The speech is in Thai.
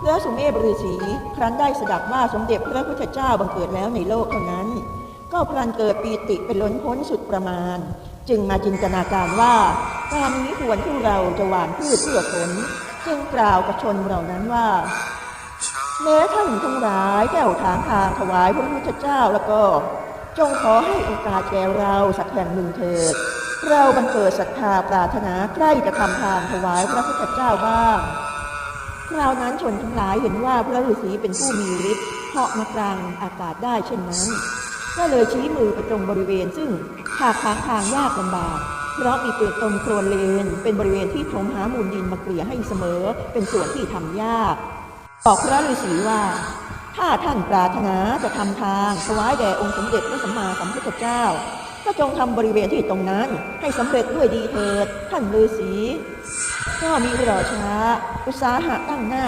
พระสุเมธฤาษีครั้นได้สดับว่าสมเด็จพระพุทธเจ้าบังเกิดแล้วในโลกเท่านั้น ก็พลันเกิดปีติเป็นล้นพ้นสุดประมาณ จึงมาจินตนาการว่าการนี้ควรที่เราจะหว่านพืชเพื่อผล จึงกล่าวกับชนเหล่านั้นว่าแม้ท่านทั้งหลายแก้วถางทางถวายพระพุทธเจ้าแล้วก็ จงขอให้โอกาสแก่เราสักแห่งหนึ่งเถิด เราบังเกิดศรัทธาปรารถนาใกล้จะทำทางถวายพระพุทธเจ้าบ้าง คราวนั้นชนทั้งหลายเห็นว่าพระฤาษีเป็นผู้มีฤทธิ์เหาะมากลางอากาศได้เช่นนั้น ก็เลยชี้มือไปตรงบริเวณซึ่งหากทางทางยากลำบากเพราะมีเปลือกตมโครนเลน เป็นบริเวณที่ถมหามูลดินมาเกลี่ยให้เสมอ เป็นส่วนที่ทำยากบอกพระฤาษีว่า ถ้าท่านปรารถนาจะทำทางถวายแด่องค์สมเด็จพระสัมมาสัมพุทธเจ้าก็จงทำบริเวณที่ตรงนั้นให้สำเร็จด้วยดีเถิด ท่านฤาษี ก็มีรอช้า อุตสาหะตั้งหน้า